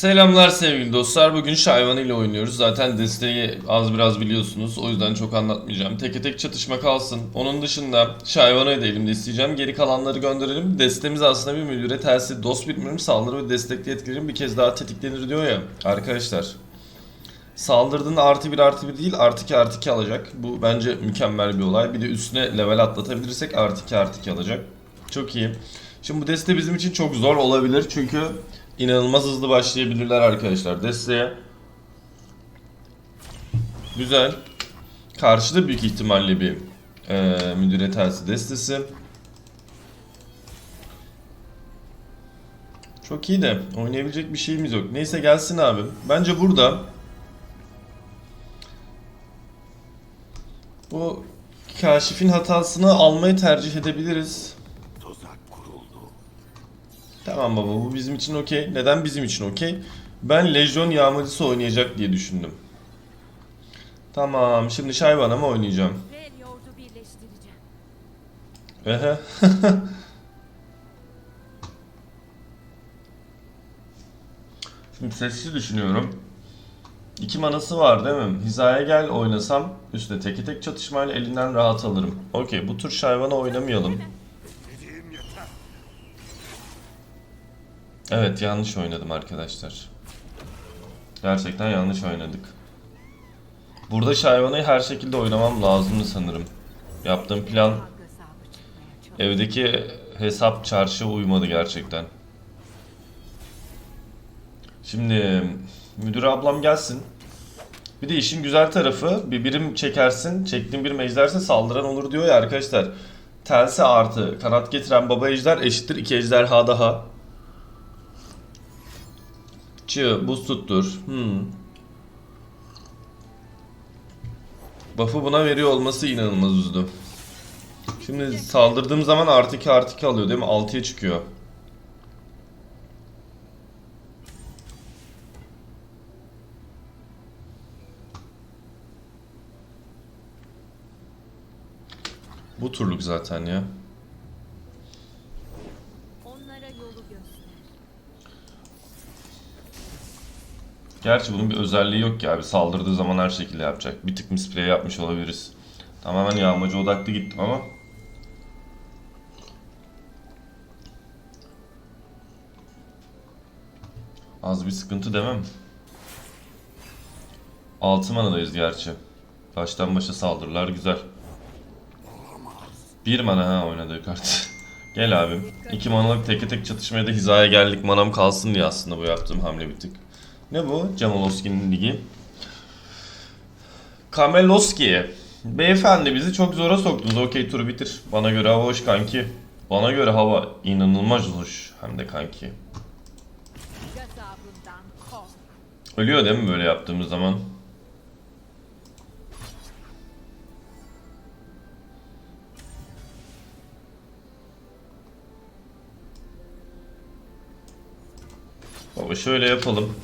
Selamlar sevgili dostlar. Bugün Şayvan ile oynuyoruz. Zaten desteği az biraz biliyorsunuz. O yüzden çok anlatmayacağım. Teke tek çatışma kalsın. Onun dışında Şayvan'ı da elimde isteyeceğim. Geri kalanları gönderelim. Destemiz aslında bir müdüre tersi dost bilmiyorum saldırı ve destekli etkilerin bir kez daha tetiklenir diyor ya. Arkadaşlar saldırdığında artı bir artı bir değil artı iki artı iki alacak. Bu bence mükemmel bir olay. Bir de üstüne level atlatabilirsek artı iki artı iki alacak. Çok iyi. Şimdi bu deste bizim için çok zor olabilir çünkü inanılmaz hızlı başlayabilirler arkadaşlar desteğe. Güzel. Karşıda büyük ihtimalle bir eee müdüre tersi destesi. Çok iyi de oynayabilecek bir şeyimiz yok. Neyse gelsin abi. Bence burada bu kaşifin hatasını almayı tercih edebiliriz. Tamam baba bu bizim için okey. Neden bizim için okey? Ben Lejyon Yağmacısı oynayacak diye düşündüm. Tamam şimdi Şayvan'a mı oynayacağım? Ehe. Şimdi sessiz düşünüyorum. İki manası var değil mi? Hizaya gel oynasam üstte teke tek çatışmayla elinden rahat alırım. Okey bu tur Şayvan'a oynamayalım. Evet yanlış oynadım arkadaşlar. Gerçekten yanlış oynadık. Burada Şayvan'ı her şekilde oynamam lazımdı sanırım. Yaptığım plan evdeki hesap çarşı uymadı gerçekten. Şimdi müdür ablam gelsin. Bir de işin güzel tarafı bir birim çekersin, çektiğin bir ejderse saldıran olur diyor ya arkadaşlar. Telsi artı kanat getiren baba ejder eşittir iki ejderha daha. Çığ, buz tuttur. Hmm. Buff'ı buna veriyor olması inanılmaz üzdü. Şimdi saldırdığım zaman artı 2 artı 2 alıyor değil mi? 6'ya çıkıyor. Bu turluk zaten ya. Gerçi bunun bir özelliği yok ki abi. Saldırdığı zaman her şekilde yapacak. Bir tık misprey yapmış olabiliriz. Tamamen yağmacı odaklı gittim ama. Az bir sıkıntı demem. 6 manadayız gerçi. Baştan başa saldırılar güzel. Bir mana ha oynadığı kart. Gel abim. 2 manalık teke tek çatışmaya da hizaya geldik. Manam kalsın diye aslında bu yaptığım hamle bir tık. Ne bu? Jamalowski'nin ligi. Kameloski. Beyefendi bizi çok zora soktunuz. Okey turu bitir. Bana göre hava hoş kanki. Bana göre hava inanılmaz hoş. Hem de kanki. Ölüyor değil mi böyle yaptığımız zaman? Baba şöyle yapalım.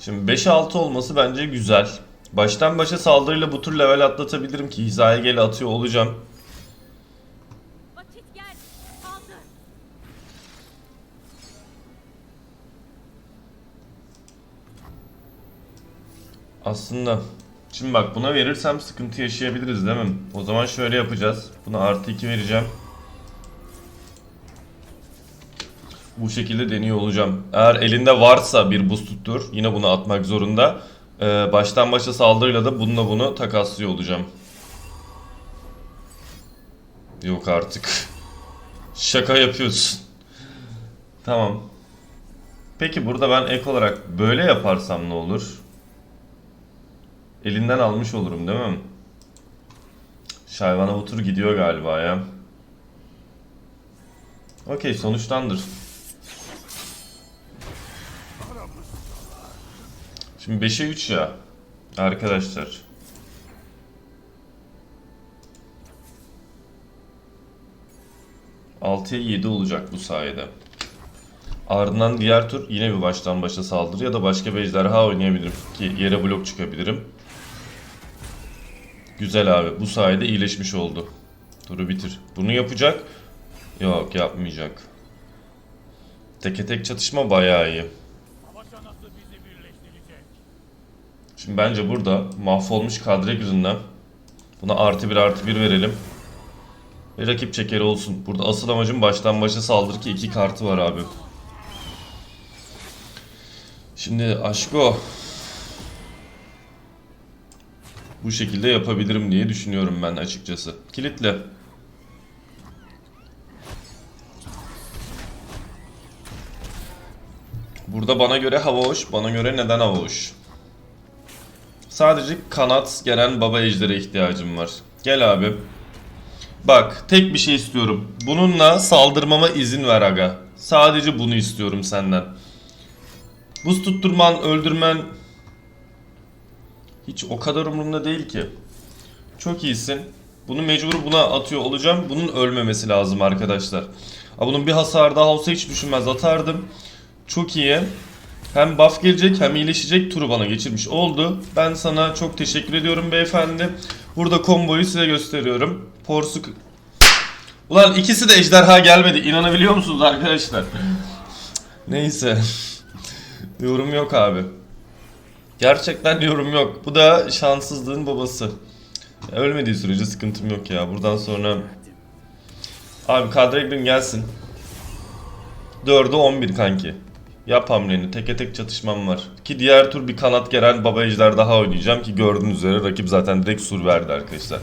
Şimdi 5-6 olması bence güzel. Baştan başa saldırıyla bu tür level atlatabilirim ki hizaya gel atıyor olacağım. Aslında şimdi bak buna verirsem sıkıntı yaşayabiliriz değil mi? O zaman şöyle yapacağız. Buna artı 2 vereceğim. Bu şekilde deniyor olacağım. Eğer elinde varsa bir buz tuttur yine bunu atmak zorunda. Ee, baştan başa saldırıyla da bununla bunu takaslıyor olacağım. Yok artık. Şaka yapıyorsun. Tamam. Peki burada ben ek olarak böyle yaparsam ne olur? Elinden almış olurum değil mi? Şayvana bu tur gidiyor galiba ya. Okey sonuçtandır. Şimdi 5'e 3 ya. Arkadaşlar. Altıya 7 olacak bu sayede. Ardından diğer tur yine bir baştan başa saldırı ya da başka bir ejderha oynayabilirim ki yere blok çıkabilirim. Güzel abi. Bu sayede iyileşmiş oldu. Turu bitir. Bunu yapacak. Yok yapmayacak. Teke tek çatışma bayağı iyi. Şimdi bence burada mahvolmuş kadre girinden buna artı bir artı bir verelim. Ve rakip çekeri olsun. Burada asıl amacım baştan başa saldırı ki iki kartı var abi. Şimdi Aşko bu şekilde yapabilirim diye düşünüyorum ben açıkçası. Kilitle. Burada bana göre hava hoş, bana göre neden hava hoş? Sadece kanat gelen baba ejdere ihtiyacım var. Gel abi. Bak tek bir şey istiyorum. Bununla saldırmama izin ver aga. Sadece bunu istiyorum senden. Buz tutturman, öldürmen hiç o kadar umurumda değil ki. Çok iyisin. Bunu mecbur buna atıyor olacağım. Bunun ölmemesi lazım arkadaşlar. Ha, bunun bir hasar daha olsa hiç düşünmez atardım. Çok iyi. Hem buff gelecek hem iyileşecek turu bana geçirmiş oldu. Ben sana çok teşekkür ediyorum beyefendi. Burada komboyu size gösteriyorum. Porsuk... Ulan ikisi de ejderha gelmedi. İnanabiliyor musunuz arkadaşlar? Neyse. yorum yok abi. Gerçekten yorum yok. Bu da şanssızlığın babası. Ölmediği sürece sıkıntım yok ya. Buradan sonra... Abi Kadregrin gelsin. 4'e 11 kanki. Yap hamleni. Teke tek çatışmam var. Ki diğer tur bir kanat gelen baba ejder daha oynayacağım ki gördüğünüz üzere rakip zaten direkt sur verdi arkadaşlar.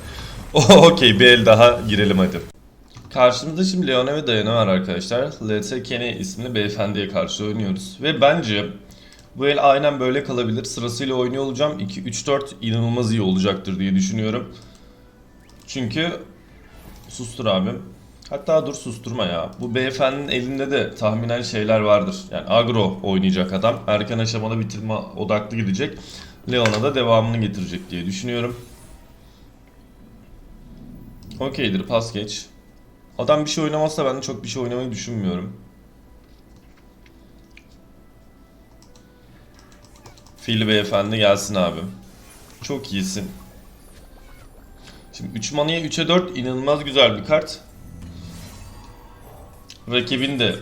Okey bir el daha girelim hadi. Karşımızda şimdi Leone ve Diana var arkadaşlar. L.T. Kenny isimli beyefendiye karşı oynuyoruz. Ve bence bu el aynen böyle kalabilir. Sırasıyla oynuyor olacağım. 2-3-4 inanılmaz iyi olacaktır diye düşünüyorum. Çünkü sustur abim. Hatta dur susturma ya. Bu beyefendinin elinde de tahminen şeyler vardır. Yani agro oynayacak adam. Erken aşamada bitirme odaklı gidecek. Leon'a da devamını getirecek diye düşünüyorum. Okeydir pas geç. Adam bir şey oynamazsa ben de çok bir şey oynamayı düşünmüyorum. Fili beyefendi gelsin abi. Çok iyisin. Şimdi 3 manaya 3'e 4 inanılmaz güzel bir kart. Rakibin de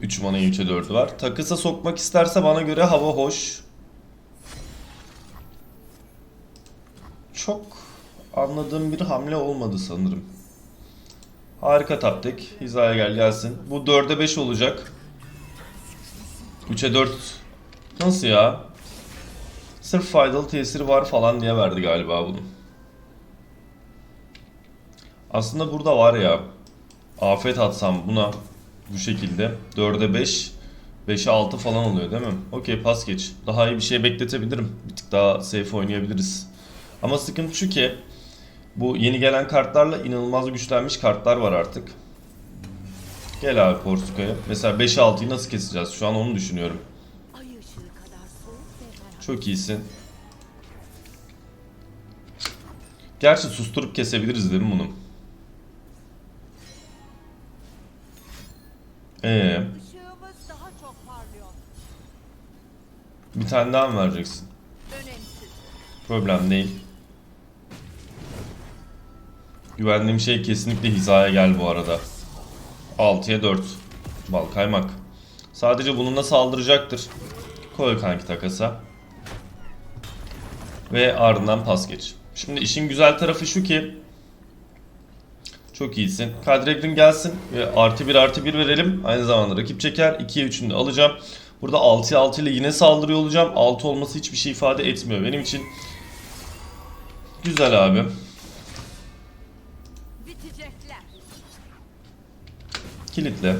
3 manaya 3'e 4'ü var. Takısa sokmak isterse bana göre hava hoş. Çok anladığım bir hamle olmadı sanırım. Harika taktik. Hizaya gel gelsin. Bu 4'e 5 olacak. 3'e 4. Nasıl ya? Sırf faydalı tesiri var falan diye verdi galiba bunu. Aslında burada var ya. Afet atsam buna bu şekilde 4'e 5 5'e 6 falan oluyor değil mi? Okey pas geç. Daha iyi bir şey bekletebilirim. Bir tık daha safe oynayabiliriz. Ama sıkıntı şu ki bu yeni gelen kartlarla inanılmaz güçlenmiş kartlar var artık. Gel abi Porsuka'ya. Mesela 5'e 6'yı nasıl keseceğiz? Şu an onu düşünüyorum. Çok iyisin. Gerçi susturup kesebiliriz değil mi bunu? Ee, Işığımız daha çok parlıyor. bir tane daha mı vereceksin? Önemsiz. Problem değil. Güvendiğim şey kesinlikle hizaya gel bu arada. 6'ya 4. Bal kaymak. Sadece bununla saldıracaktır. Koy kanki takasa. Ve ardından pas geç. Şimdi işin güzel tarafı şu ki çok iyisin. Kadregrin gelsin ve artı 1 artı 1 verelim. Aynı zamanda rakip çeker. 2'ye 3'ünü de alacağım. Burada 6'ya 6 ile yine saldırıyor olacağım. 6 olması hiçbir şey ifade etmiyor benim için. Güzel abi. Kilitle.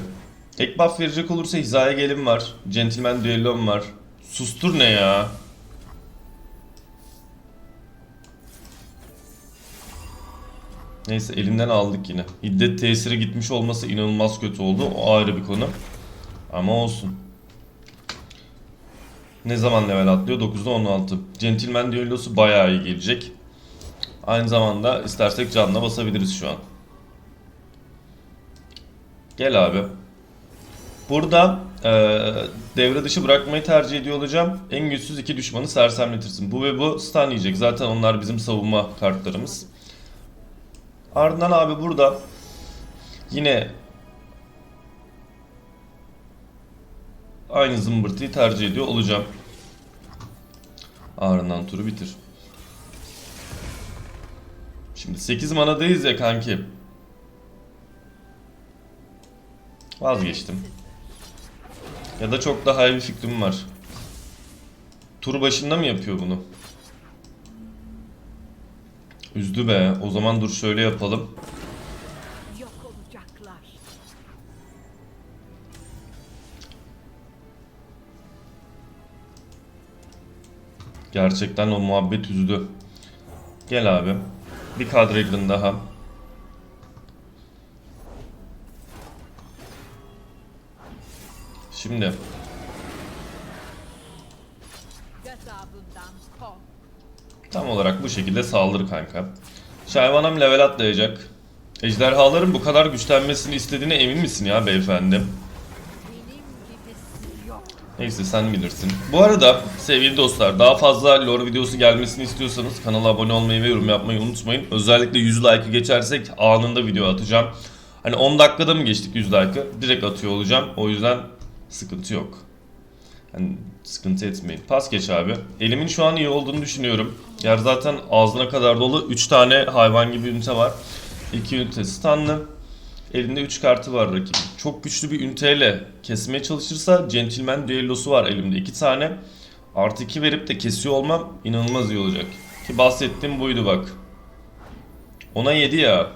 Ek buff verecek olursa hizaya gelim var. Gentleman düellom var. Sustur ne ya? Neyse elinden aldık yine. Hiddet tesiri gitmiş olması inanılmaz kötü oldu. O ayrı bir konu. Ama olsun. Ne zaman level atlıyor? 9'da 16. Gentleman düellosu bayağı iyi gelecek. Aynı zamanda istersek canla basabiliriz şu an. Gel abi. Burada eee, devre dışı bırakmayı tercih ediyor olacağım. En güçsüz iki düşmanı sersemletirsin. Bu ve bu stun yiyecek. Zaten onlar bizim savunma kartlarımız. Ardından abi burada yine aynı zımbırtıyı tercih ediyor olacağım. Ardından turu bitir. Şimdi 8 manadayız ya kanki. Vazgeçtim. Ya da çok daha iyi bir fikrim var. Tur başında mı yapıyor bunu? Üzdü be. O zaman dur şöyle yapalım. Gerçekten o muhabbet üzdü. Gel abi. Bir kadreglin daha. Şimdi. Tam olarak bu şekilde saldır kanka. Şayvanam level atlayacak. Ejderhaların bu kadar güçlenmesini istediğine emin misin ya beyefendi? Neyse sen bilirsin. Bu arada sevgili dostlar daha fazla lore videosu gelmesini istiyorsanız kanala abone olmayı ve yorum yapmayı unutmayın. Özellikle 100 like'ı geçersek anında video atacağım. Hani 10 dakikada mı geçtik 100 like'ı? Direkt atıyor olacağım. O yüzden sıkıntı yok. Yani sıkıntı etmeyin. Pas geç abi. Elimin şu an iyi olduğunu düşünüyorum. Yer zaten ağzına kadar dolu. 3 tane hayvan gibi ünite var. 2 ünite stunlı. Elinde 3 kartı var rakibin. Çok güçlü bir üniteyle kesmeye çalışırsa Gentleman Duello'su var elimde 2 tane. Artı 2 verip de kesiyor olmam inanılmaz iyi olacak. Ki bahsettiğim buydu bak. Ona 7 ya.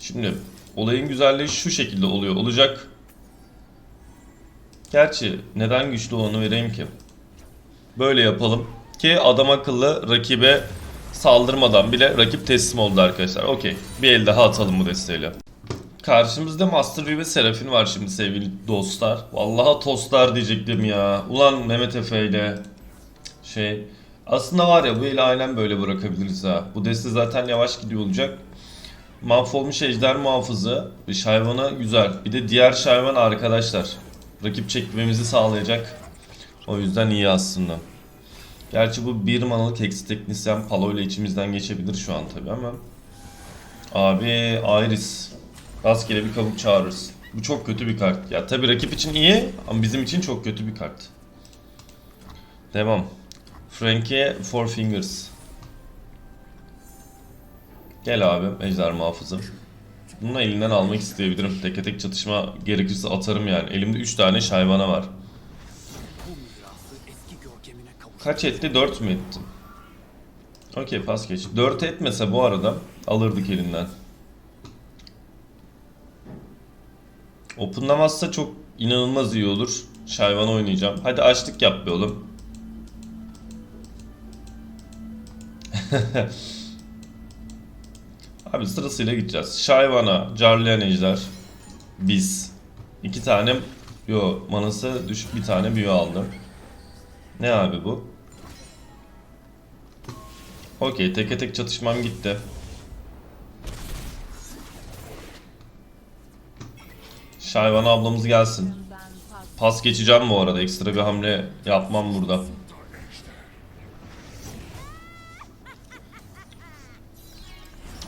Şimdi olayın güzelliği şu şekilde oluyor. Olacak. Gerçi neden güçlü olanı vereyim ki? Böyle yapalım ki adam akıllı rakibe saldırmadan bile rakip teslim oldu arkadaşlar. Okey. Bir el daha atalım bu desteğiyle. Karşımızda Master Yi ve Serafin var şimdi sevgili dostlar. Vallahi tostlar diyecektim ya. Ulan Mehmet Efe ile şey. Aslında var ya bu eli aynen böyle bırakabiliriz ha. Bu deste zaten yavaş gidiyor olacak. Mahvolmuş ejder muhafızı. Bir şayvana güzel. Bir de diğer şayvan arkadaşlar. Rakip çekmemizi sağlayacak. O yüzden iyi aslında. Gerçi bu bir manalık eksi teknisyen Palo ile içimizden geçebilir şu an tabi ama. Abi Iris. Rastgele bir kabuk çağırırız. Bu çok kötü bir kart. Ya tabi rakip için iyi ama bizim için çok kötü bir kart. Devam. Frankie Four Fingers. Gel abi ejder muhafızı. Bunu elinden almak isteyebilirim. Teke tek çatışma gerekirse atarım yani. Elimde 3 tane şayvana var. Kaç etti? 4 mü etti? Okey pas geç. 4 etmese bu arada alırdık elinden. Openlamazsa çok inanılmaz iyi olur. Şayvan oynayacağım. Hadi açlık yap be oğlum. Abi sırasıyla gideceğiz. Şayvana, Carlayan Ejder, biz. İki tane, yo manası düşük bir tane büyü aldım. Ne abi bu? Okey teke tek çatışmam gitti. Şayvan ablamız gelsin. Pas geçeceğim bu arada. Ekstra bir hamle yapmam burada.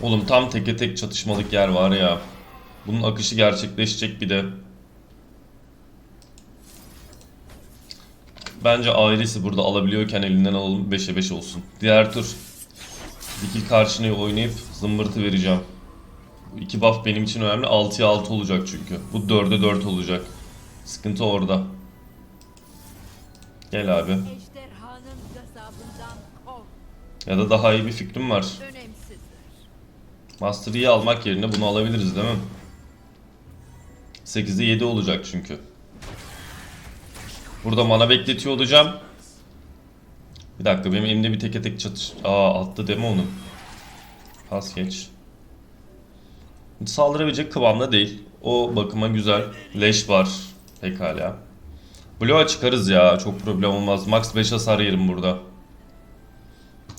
Oğlum tam teke tek çatışmalık yer var ya. Bunun akışı gerçekleşecek bir de. Bence Iris'i burada alabiliyorken elinden alalım 5'e 5 olsun. Diğer tur dikil karşını oynayıp zımbırtı vereceğim. Bu iki buff benim için önemli. 6'ya 6 olacak çünkü. Bu 4'e 4 olacak. Sıkıntı orada. Gel abi. Ya da daha iyi bir fikrim var. Master Yi'yi almak yerine bunu alabiliriz değil mi? 8'de 7 olacak çünkü. Burada mana bekletiyor olacağım. Bir dakika benim elimde bir teke tek çatış... Aa attı deme onu. Pas geç. Saldırabilecek kıvamda değil. O bakıma güzel. Leş var. Pekala. Bloğa çıkarız ya. Çok problem olmaz. Max 5 hasar yerim burada.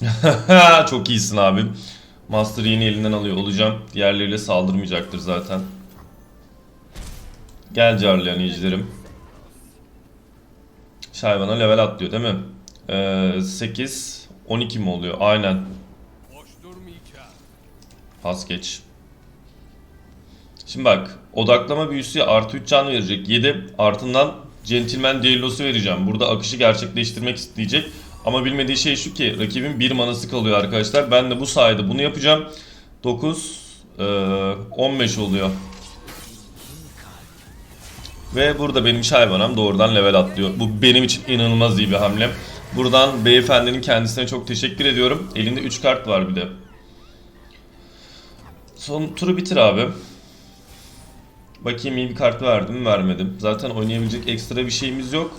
Çok iyisin abim. Master yeni elinden alıyor olacağım. Diğerleriyle saldırmayacaktır zaten. Gel Carlayan iyicilerim. Şayvana level atlıyor değil mi? Ee, 8, 12 mi oluyor? Aynen. Pas geç. Şimdi bak odaklama büyüsü artı 3 can verecek 7 ardından Centilmen Diello'su vereceğim. Burada akışı gerçekleştirmek isteyecek. Ama bilmediği şey şu ki rakibin bir manası kalıyor arkadaşlar. Ben de bu sayede bunu yapacağım. 9 eee, 15 oluyor. Ve burada benim şayvanam doğrudan level atlıyor. Bu benim için inanılmaz iyi bir hamle. Buradan beyefendinin kendisine çok teşekkür ediyorum. Elinde 3 kart var bir de. Son turu bitir abi. Bakayım iyi bir kart verdim mi vermedim. Zaten oynayabilecek ekstra bir şeyimiz yok.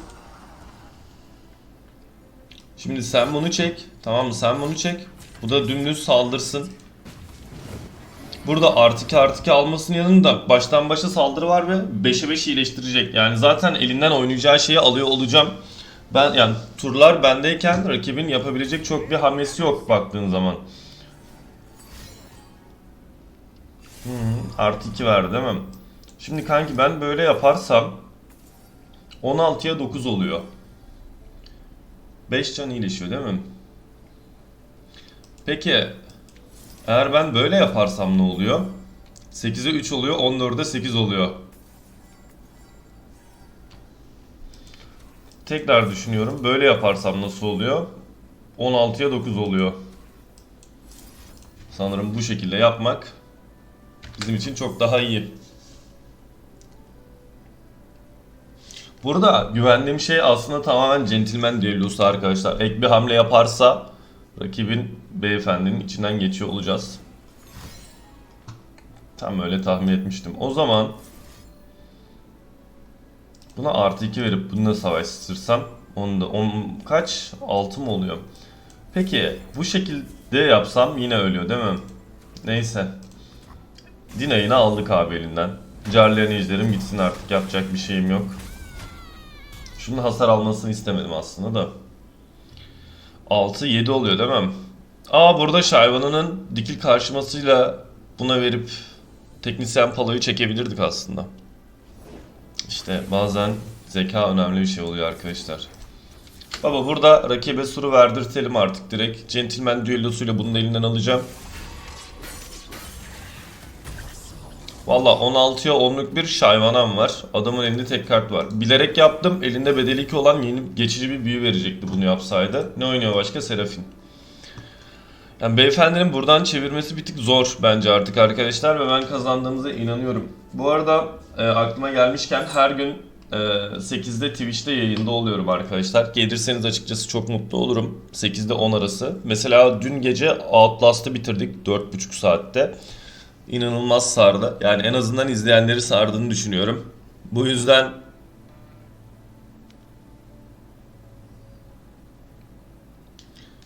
Şimdi sen bunu çek. Tamam mı? Sen bunu çek. Bu da dümdüz saldırsın. Burada artı 2 artı 2 almasının yanında baştan başa saldırı var ve 5'e 5 iyileştirecek. Yani zaten elinden oynayacağı şeyi alıyor olacağım. Ben yani turlar bendeyken rakibin yapabilecek çok bir hamlesi yok baktığın zaman. Hmm, artı 2 verdi değil mi? Şimdi kanki ben böyle yaparsam 16'ya 9 oluyor. 5 can iyileşiyor değil mi? Peki eğer ben böyle yaparsam ne oluyor? 8'e 3 oluyor, 14'e 8 oluyor. Tekrar düşünüyorum. Böyle yaparsam nasıl oluyor? 16'ya 9 oluyor. Sanırım bu şekilde yapmak bizim için çok daha iyi. Burada güvendiğim şey aslında tamamen centilmen düellosu arkadaşlar. Ek bir hamle yaparsa rakibin beyefendinin içinden geçiyor olacağız. Tam öyle tahmin etmiştim. O zaman buna artı 2 verip bununla savaştırsam onu da on, kaç? 6 mı oluyor? Peki bu şekilde yapsam yine ölüyor değil mi? Neyse. Dina'yını aldık abi elinden. Carlayan ejderim gitsin artık yapacak bir şeyim yok. Şunun hasar almasını istemedim aslında da. 6-7 oluyor değil mi? Aa burada Şayvan'ın dikil karşımasıyla buna verip teknisyen paloyu çekebilirdik aslında. İşte bazen zeka önemli bir şey oluyor arkadaşlar. Baba burada rakibe suru verdirtelim artık direkt. Centilmen düellosuyla bunun elinden alacağım. Valla 16'ya 10'luk bir şayvanam var. Adamın elinde tek kart var. Bilerek yaptım. Elinde bedeli 2 olan yeni geçici bir büyü verecekti bunu yapsaydı. Ne oynuyor başka? Serafin. Yani beyefendinin buradan çevirmesi bir tık zor bence artık arkadaşlar ve ben kazandığımıza inanıyorum. Bu arada e, aklıma gelmişken her gün e, 8'de Twitch'te yayında oluyorum arkadaşlar. Gelirseniz açıkçası çok mutlu olurum. 8'de 10 arası. Mesela dün gece Outlast'ı bitirdik 4,5 saatte. İnanılmaz sardı. Yani en azından izleyenleri sardığını düşünüyorum. Bu yüzden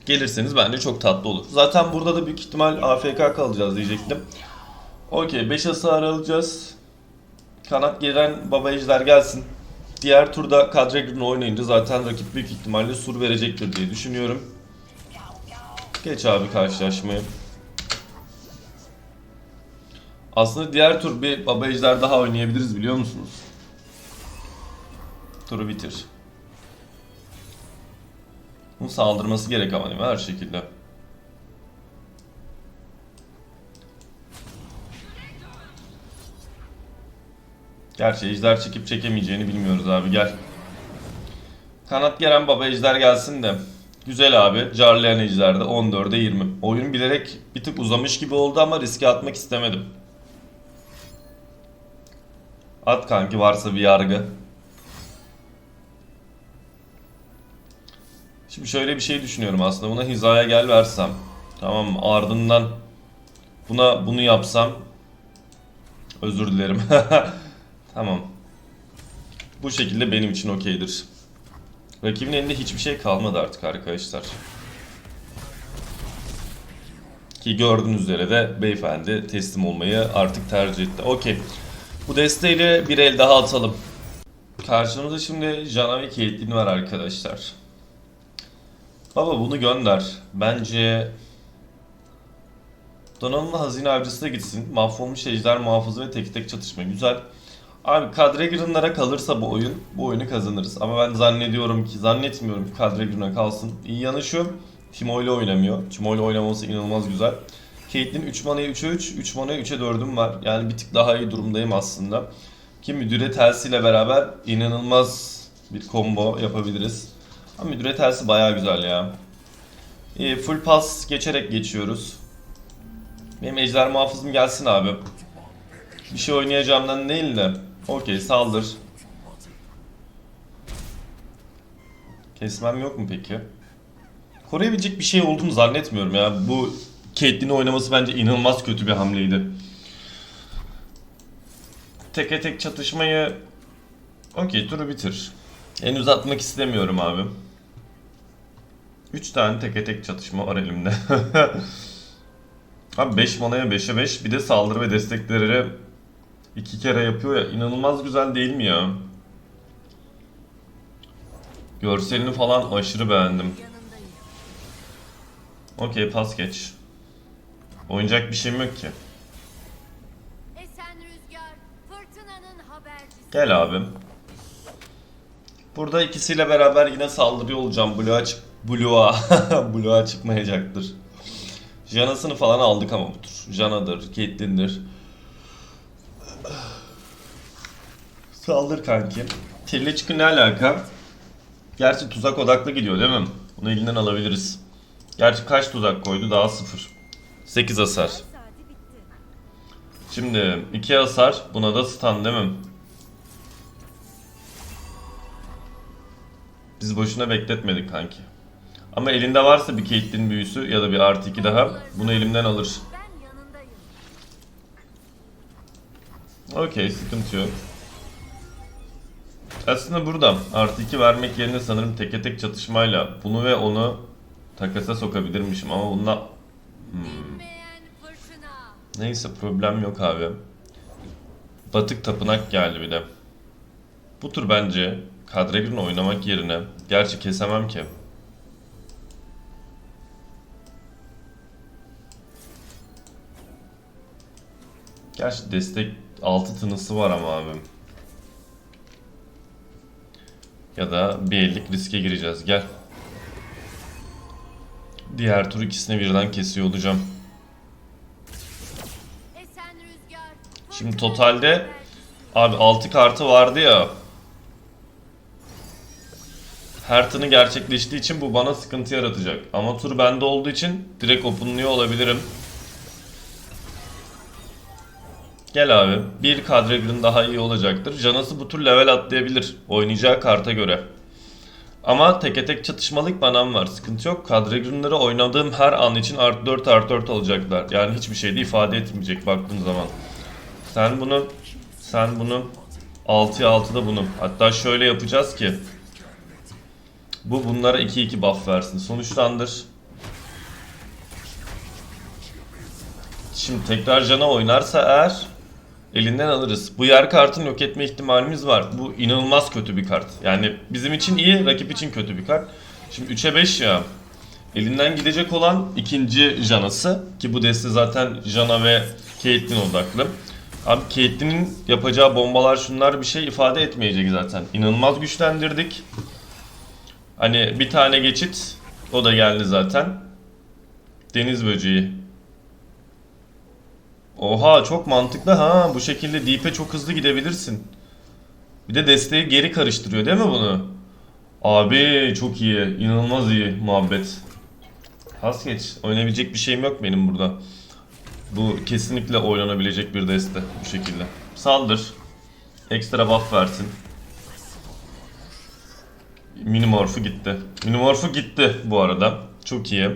gelirseniz bence çok tatlı olur. Zaten burada da büyük ihtimal AFK kalacağız diyecektim. Okey 5 hasar alacağız. Kanat gelen baba ejder gelsin. Diğer turda Kadregrin'i oynayınca zaten rakip büyük ihtimalle sur verecektir diye düşünüyorum. Geç abi karşılaşmayı. Aslında diğer tur bir baba ejder daha oynayabiliriz biliyor musunuz? Turu bitir. Bunun saldırması gerek ama değil mi her şekilde? Gerçi ejder çekip çekemeyeceğini bilmiyoruz abi gel. Kanat gelen baba ejder gelsin de. Güzel abi. Carlayan ejder de 14'e 20. Oyun bilerek bir tık uzamış gibi oldu ama riske atmak istemedim. At kanki varsa bir yargı. Şimdi şöyle bir şey düşünüyorum aslında. Buna hizaya gel versem. Tamam? Ardından buna bunu yapsam. Özür dilerim. tamam. Bu şekilde benim için okeydir. Rakibin elinde hiçbir şey kalmadı artık arkadaşlar. Ki gördüğünüz üzere de beyefendi teslim olmayı artık tercih etti. Okey. Bu desteğiyle bir el daha atalım. Karşımızda şimdi Jana ve Caitlyn var arkadaşlar. Baba bunu gönder. Bence Donanımlı hazine avcısı da gitsin. Mahvolmuş ejder muhafızı ve tek tek çatışma. Güzel. Abi Kadregrin'lara kalırsa bu oyun, bu oyunu kazanırız. Ama ben zannediyorum ki, zannetmiyorum ki Kadregrin'e kalsın. İyi yanı şu, Timo ile oynamıyor. Timo ile oynaması inanılmaz güzel. Caitlyn 3 manaya 3'e 3, 3 manaya 3'e 4'üm var. Yani bir tık daha iyi durumdayım aslında. Ki müdüre telsiyle beraber inanılmaz bir combo yapabiliriz. Ama müdüre tersi baya güzel ya. İyi, full pass geçerek geçiyoruz. Benim ejder muhafızım gelsin abi. Bir şey oynayacağımdan değil de. Okey saldır. Kesmem yok mu peki? Koruyabilecek bir şey olduğunu zannetmiyorum ya. Bu Caitlyn'i oynaması bence inanılmaz kötü bir hamleydi. Teke tek çatışmayı... Okey turu bitir. Henüz atmak istemiyorum abi. 3 tane teke tek çatışma var elimde. abi 5 manaya 5'e 5 bir de saldırı ve destekleri iki kere yapıyor ya. İnanılmaz güzel değil mi ya? Görselini falan aşırı beğendim. Okey pas geç. Oynayacak bir şeyim yok ki. Esen rüzgar, fırtınanın habercisi. Gel abi. Burada ikisiyle beraber yine saldırıyor olacağım. Blue'a çık... Blue'a... Blue'a çıkmayacaktır. Jana'sını falan aldık ama bu tur. Jana'dır, Caitlyn'dir. Saldır kanki. Tille çıkın ne alaka? Gerçi tuzak odaklı gidiyor değil mi? Bunu elinden alabiliriz. Gerçi kaç tuzak koydu? Daha sıfır. 8 hasar. Şimdi 2 hasar. Buna da stun değil mi? Biz boşuna bekletmedik kanki. Ama elinde varsa bir Caitlyn büyüsü ya da bir artı 2 daha bunu elimden alır. Okey sıkıntı yok. Aslında burada artı 2 vermek yerine sanırım teke tek çatışmayla bunu ve onu takasa sokabilirmişim ama bununla fırtına. Neyse problem yok abi. Batık tapınak geldi bir de. Bu tur bence Kadregrin oynamak yerine gerçi kesemem ki. Gerçi destek 6 tınısı var ama abi. Ya da bir ellik riske gireceğiz. Gel. Diğer tur ikisini birden kesiyor olacağım. Şimdi totalde. Abi 6 kartı vardı ya. Her tını gerçekleştiği için bu bana sıkıntı yaratacak. Ama tur bende olduğu için direkt openlıyor olabilirim. Gel abi. Bir Kadregrin daha iyi olacaktır. Janası bu tur level atlayabilir. Oynayacağı karta göre. Ama teke tek çatışmalık banam var. Sıkıntı yok. Kadregrinleri oynadığım her an için artı 4 artı 4 alacaklar. Yani hiçbir şey de ifade etmeyecek baktığın zaman. Sen bunu sen bunu 6'ya 6'da bunu. Hatta şöyle yapacağız ki bu bunlara 2-2 buff versin. Sonuçlandır. Şimdi tekrar cana oynarsa eğer elinden alırız. Bu yer kartın yok etme ihtimalimiz var. Bu inanılmaz kötü bir kart. Yani bizim için iyi, rakip için kötü bir kart. Şimdi 3'e 5 ya. Elinden gidecek olan ikinci Jana'sı ki bu deste zaten Jana ve Caitlyn odaklı. Abi Caitlyn'in yapacağı bombalar şunlar bir şey ifade etmeyecek zaten. İnanılmaz güçlendirdik. Hani bir tane geçit o da geldi zaten. Deniz böceği. Oha çok mantıklı ha. Bu şekilde deep'e çok hızlı gidebilirsin. Bir de desteği geri karıştırıyor değil mi bunu? Abi çok iyi. inanılmaz iyi muhabbet. Pas geç. Oynayabilecek bir şeyim yok benim burada. Bu kesinlikle oynanabilecek bir deste bu şekilde. Saldır. Ekstra buff versin. Minimorph'u gitti. Minimorph'u gitti bu arada. Çok iyi.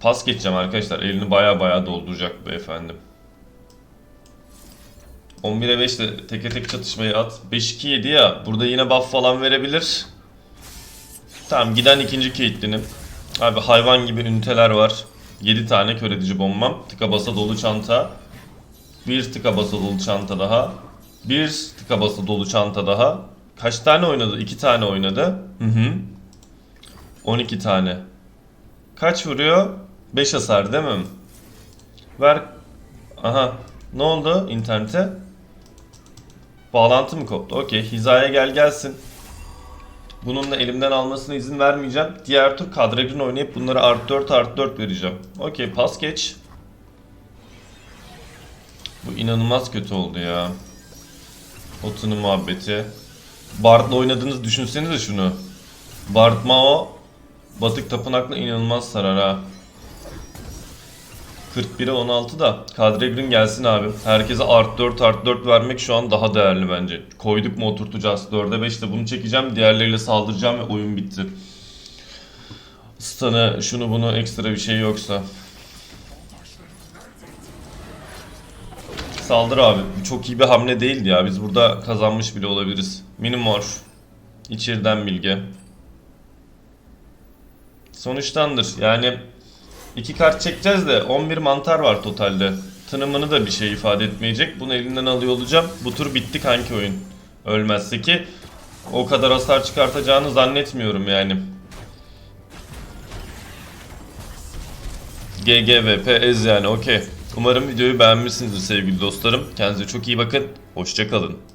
Pas geçeceğim arkadaşlar. Elini baya baya dolduracak beyefendi. 11'e 5 ile teke tek çatışmayı at. 5-2-7 ya. Burada yine buff falan verebilir. Tamam giden ikinci Caitlyn'im. Abi hayvan gibi üniteler var. 7 tane kör edici bombam. Tıka basa dolu çanta. Bir tıka basa dolu çanta daha. Bir tıka basa dolu çanta daha. Kaç tane oynadı? 2 tane oynadı. Hı hı. 12 tane. Kaç vuruyor? 5 hasar değil mi? Ver. Aha. Ne oldu internete? Bağlantı mı koptu? Okey. Hizaya gel gelsin. Bununla elimden almasına izin vermeyeceğim. Diğer tur kadregrin oynayıp bunlara artı 4 artı 4 vereceğim. Okey pas geç. Bu inanılmaz kötü oldu ya. Otunu muhabbeti. Bard'la oynadığınızı düşünsenize şunu. Bard Mao Batık Tapınak'la inanılmaz sarar ha. 41'e 16 da Kadregrin gelsin abi. Herkese art 4 art 4 vermek şu an daha değerli bence. Koyduk mu oturtacağız. 4'e 5'te bunu çekeceğim. Diğerleriyle saldıracağım ve oyun bitti. Stun'ı şunu bunu ekstra bir şey yoksa. Saldır abi. Çok iyi bir hamle değildi ya. Biz burada kazanmış bile olabiliriz. Minimorph. İçeriden bilge. Sonuçtandır. Yani iki kart çekeceğiz de 11 mantar var totalde. Tınımını da bir şey ifade etmeyecek. Bunu elinden alıyor olacağım. Bu tur bitti kanki oyun. Ölmezse ki o kadar hasar çıkartacağını zannetmiyorum yani. GGVP ez yani okey. Umarım videoyu beğenmişsinizdir sevgili dostlarım. Kendinize çok iyi bakın. Hoşçakalın.